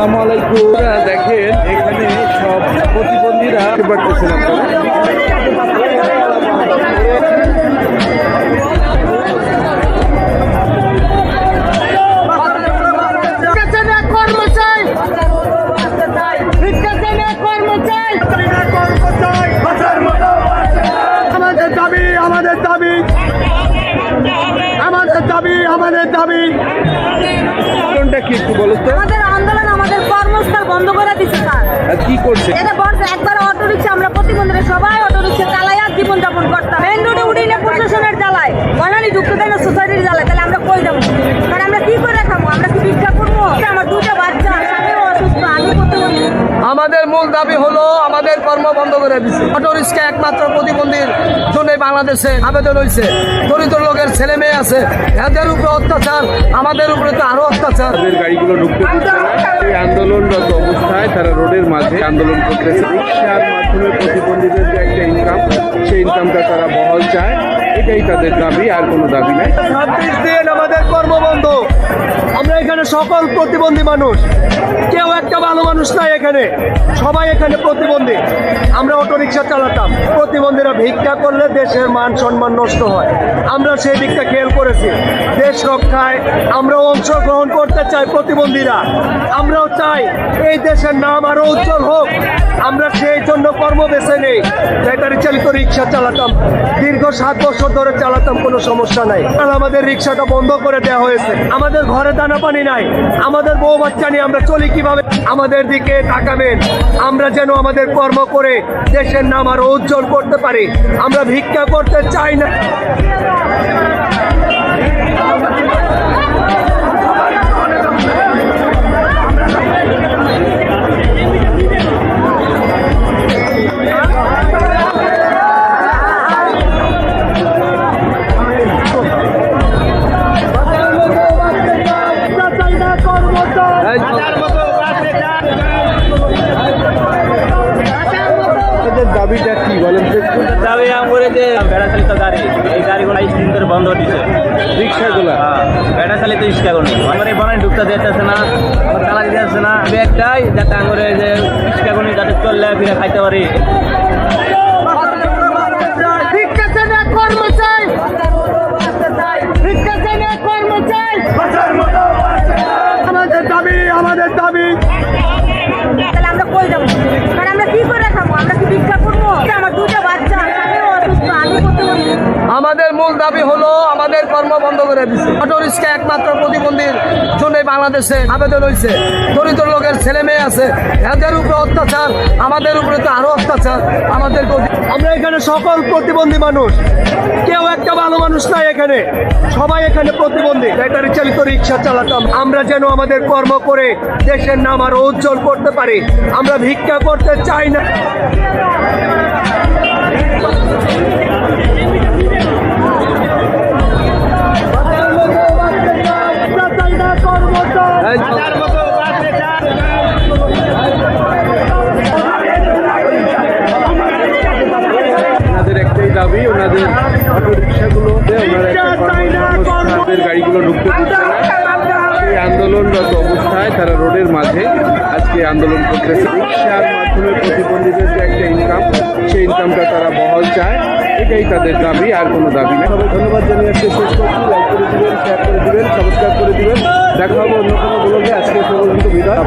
আসসালামু আলাইকুম। দেখেন এখানে সব প্রতিবন্ধীরা দেখতে পারতেছেন আপনারা বিকাশনের কর্ম চাই বিকাশনের কর্ম চাই আমাদের দাবি আমাদের দাবি। আমাদের দাবি আমাদের দাবি। কোনটা কি একটু বলো তো আমাদের আন্দোলন কি করছে? এটা বলছে একবার অটো রিক্সা আমরা প্রতিবন্ধীরা সবাই অটো রিক্সা চালাই আর জীবনযাপন করতাম। মেন রোডে উঠি না প্রশাসনের জ্বালায়। বানানি যুক্ত দেয় না সোসাইটির জ্বালায় তাহলে আমরা কই যাব? কারণ আমরা কি করে খাব আমরা কি ভিক্ষা করব? আমার দুটো বাচ্চা অসুস্থ আমি প্রতিবন্ধী। আমাদের মূল দাবি হলো আমাদের কর্ম বন্ধ করে দিচ্ছে অটো রিক্সা একমাত্র প্রতিবন্ধীর জন্য বাংলাদেশে আবেদন হয়েছে দরিদ্র লোকের ছেলে মেয়ে আছে এদের উপরে অত্যাচার আমাদের উপরে তো আরও অত্যাচার। গাড়িগুলো ঢুকতে অবস্থায় তারা রোডের মাঝে আন্দোলন করতেছে। রিক্সার মাধ্যমে প্রতিবন্ধীদের যে একটা ইনকাম সেই ইনকামটা তারা বহল চায়। এটাই তাদের দাবি, আর কোনো দাবি নাই। ছাব্বিশ দিন আমাদের কর্মবন্ধ। আমরা এখানে সকল প্রতিবন্ধী মানুষ। কেউ একটা ভালো মানুষ নাই এখানে। সবাই এখানে প্রতিবন্ধী। আমরা অটো রিক্সা চালাতাম। প্রতিবন্ধীরা ভিক্ষা করলে দেশের মান সম্মান নষ্ট হয়। আমরা সেই দিকটা খেয়াল করেছি। দেশ রক্ষায় আমরাও অংশগ্রহণ করতে চাই প্রতিবন্ধীরা। আমরাও চাই এই দেশের নাম আরও উজ্জ্বল হোক। আমরা সেই জন্য কর্ম বেছে নেই। ব্যাটারি চালিত রিক্সা চালাতাম। দীর্ঘ সাত বছর ধরে চালাতাম, কোনো সমস্যা নাই। আর আমাদের রিক্সাটা বন্ধ করে দেওয়া হয়েছে। আমাদের ঘরে দানা পানি নাই। আমাদের বউ বাচ্চা নিয়ে আমরা চলি কীভাবে? আমাদের দিকে তাকাবেন। আমরা যেন আমাদের কর্ম করে দেশের নাম আরও উজ্জ্বল করতে পারি। আমরা ভিক্ষা করতে চাই না। দাবিটা কি বলেন? দাবি করে যে বেড়া চালিত গাড়ি এই গাড়িগুলো এই দিন বন্ধ দিচ্ছে রিক্সাগুলা? হ্যাঁ বেড়া চালিত রিক্সা করুন আমার এই বনাই ঢুকতে দিতেছে না আমার চালা দিতেছে না। ব্যাগটাই যাতে আঙুরে যে রিক্সা করুন যাতে চললে ফিরে খাইতে পারি। যাব কারণ আমরা কি করে খাব? আমরা কি ভিক্ষা করব? আমার দুটো বাচ্চা আমাদের মূল দাবি হলো আমাদের কর্ম বন্ধ করে দিচ্ছে অটো রিক্সা একমাত্র প্রতিবন্ধীর জন্য বাংলাদেশে আবেদন হয়েছে দরিদ্র লোকের ছেলে মেয়ে আছে এদের উপরে অত্যাচার আমাদের উপরে তো আরও অত্যাচার আমাদের আমরা এখানে সকল প্রতিবন্ধী মানুষ কেউ মানুষ নাই এখানে। সবাই এখানে প্রতিবন্ধী। ব্যাটারি চালিত রিক্সা চালাতাম। আমরা যেন আমাদের কর্ম করে দেশের নাম আরও উজ্জ্বল করতে পারি। আমরা ভিক্ষা করতে চাই না। তারা রোডের মাঝে আজকে আন্দোলন করতেছে। রিক্সার মাধ্যমে প্রতিবন্ধীদের যে একটা ইনকাম সেই ইনকামটা তারা বহাল চায়। এটাই তাদের দাবি, আর কোনো দাবি না সবাই ধন্যবাদ জানিয়ে আজকে শেষ করছি। লাইক করে দিবেন শেয়ার করে দেবেন সাবস্ক্রাইব করে দিবেন। দেখা হবে অন্য কোনো ব্লগে আজকে পর্যন্ত বিদায়।